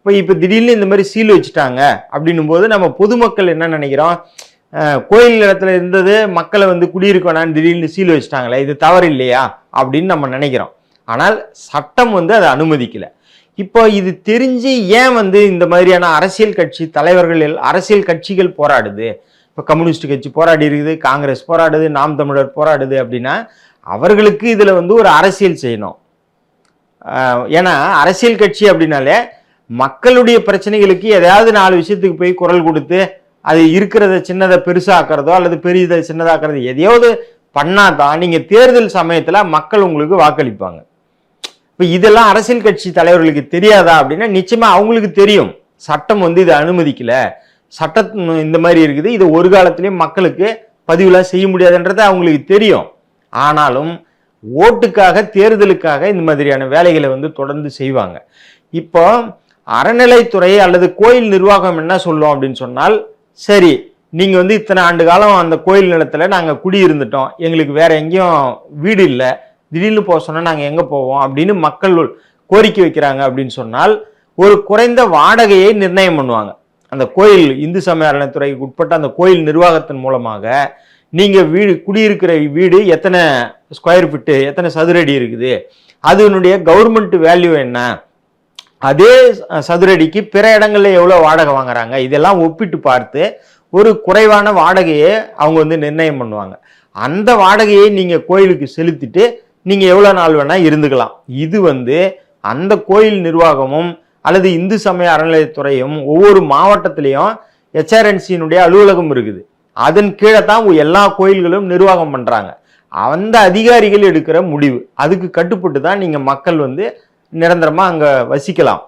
இப்போ இப்போ திடீர்னு இந்த மாதிரி சீல் வச்சுட்டாங்க அப்படின்னும் போது நம்ம பொதுமக்கள் என்ன நினைக்கிறோம்? கோயில் இடத்துல இருந்தது மக்களை வந்து குடியிருக்கணும்னு திடீர்னு சீல் வச்சுட்டாங்களே இது தவறு இல்லையா அப்படின்னு நம்ம நினைக்கிறோம். ஆனால் சட்டம் வந்து அதை அனுமதிக்கலை. இப்போ இது தெரிஞ்சு ஏன் வந்து இந்த மாதிரியான அரசியல் கட்சி தலைவர்கள் எல்- அரசியல் கட்சிகள் போராடுது? இப்போ கம்யூனிஸ்ட் கட்சி போராடி இருக்குது காங்கிரஸ் போராடுது நாம் தமிழர் போராடுது அப்படின்னா அவர்களுக்கு இதில் வந்து ஒரு அரசியல் செய்யணும். ஏன்னா அரசியல் கட்சி அப்படின்னாலே மக்களுடைய பிரச்சனைகளுக்கு எதையாவது நாலு விஷயத்துக்கு போய் குரல் கொடுத்து அது இருக்கிறத சின்னதை பெருசாக்குறதோ அல்லது பெரியதை சின்னதாக்குறது எதையாவது பண்ணாதான் நீங்கள் தேர்தல் சமயத்தில் மக்கள் உங்களுக்கு வாக்களிப்பாங்க. இப்போ இதெல்லாம் அரசியல் கட்சி தலைவர்களுக்கு தெரியாதா அப்படின்னா நிச்சயமாக அவங்களுக்கு தெரியும். சட்டம் வந்து இதை அனுமதிக்கலை. சட்டம் இந்த மாதிரி இருக்குது. இதை ஒரு காலத்துலேயும் மக்களுக்கு பதிவுலாம் செய்ய முடியாதுன்றது அவங்களுக்கு தெரியும். ஆனாலும் ஓட்டுக்காக தேர்தலுக்காக இந்த மாதிரியான வேலைகளை வந்து தொடர்ந்து செய்வாங்க. இப்போ அறநிலைத்துறை அல்லது கோயில் நிர்வாகம் என்ன சொல்லும் அப்படின்னு சொன்னால் சரி நீங்கள் வந்து இத்தனை ஆண்டு காலம் அந்த கோயில் நிலத்தில் நாங்கள் குடியிருந்துட்டோம். எங்களுக்கு வேற எங்கேயும் வீடு இல்லை. திடீர்னு போக சொன்னால் நாங்கள் எங்கே போவோம் அப்படின்னு மக்கள் கோரிக்கை வைக்கிறாங்க அப்படின்னு சொன்னால் ஒரு குறைந்த வாடகையை நிர்ணயம் பண்ணுவாங்க. அந்த கோயில் இந்து சமய அறநிலைத்துறைக்கு உட்பட்ட அந்த கோயில் நிர்வாகத்தின் மூலமாக நீங்கள் வீடு குடியிருக்கிற வீடு எத்தனை ஸ்கொயர் ஃபீட்டு எத்தனை சதுரடி இருக்குது? அதனுடைய கவர்மெண்ட் வேல்யூ என்ன? அதே சதுரடிக்கு பிற இடங்களில் எவ்வளோ வாடகை வாங்குறாங்க? இதெல்லாம் ஒப்பிட்டு பார்த்து ஒரு குறைவான வாடகையை அவங்க வந்து நிர்ணயம் பண்ணுவாங்க. அந்த வாடகையை நீங்கள் கோயிலுக்கு செலுத்திட்டு நீங்கள் எவ்வளோ நாள் வேணால் இருந்துக்கலாம். இது வந்து அந்த கோயில் நிர்வாகமும் அல்லது இந்து சமய அறநிலையத்துறையும் ஒவ்வொரு மாவட்டத்திலையும் ஹெச்ஆர்என்சியினுடைய அலுவலகம் இருக்குது. அதன் கீழே தான் எல்லா கோயில்களும் நிர்வாகம் பண்ணுறாங்க அந்த அதிகாரிகள் எடுக்கிற முடிவு. அதுக்கு கட்டுப்பட்டு தான் நீங்கள் மக்கள் வந்து நிரந்தரமாக அங்கே வசிக்கலாம்.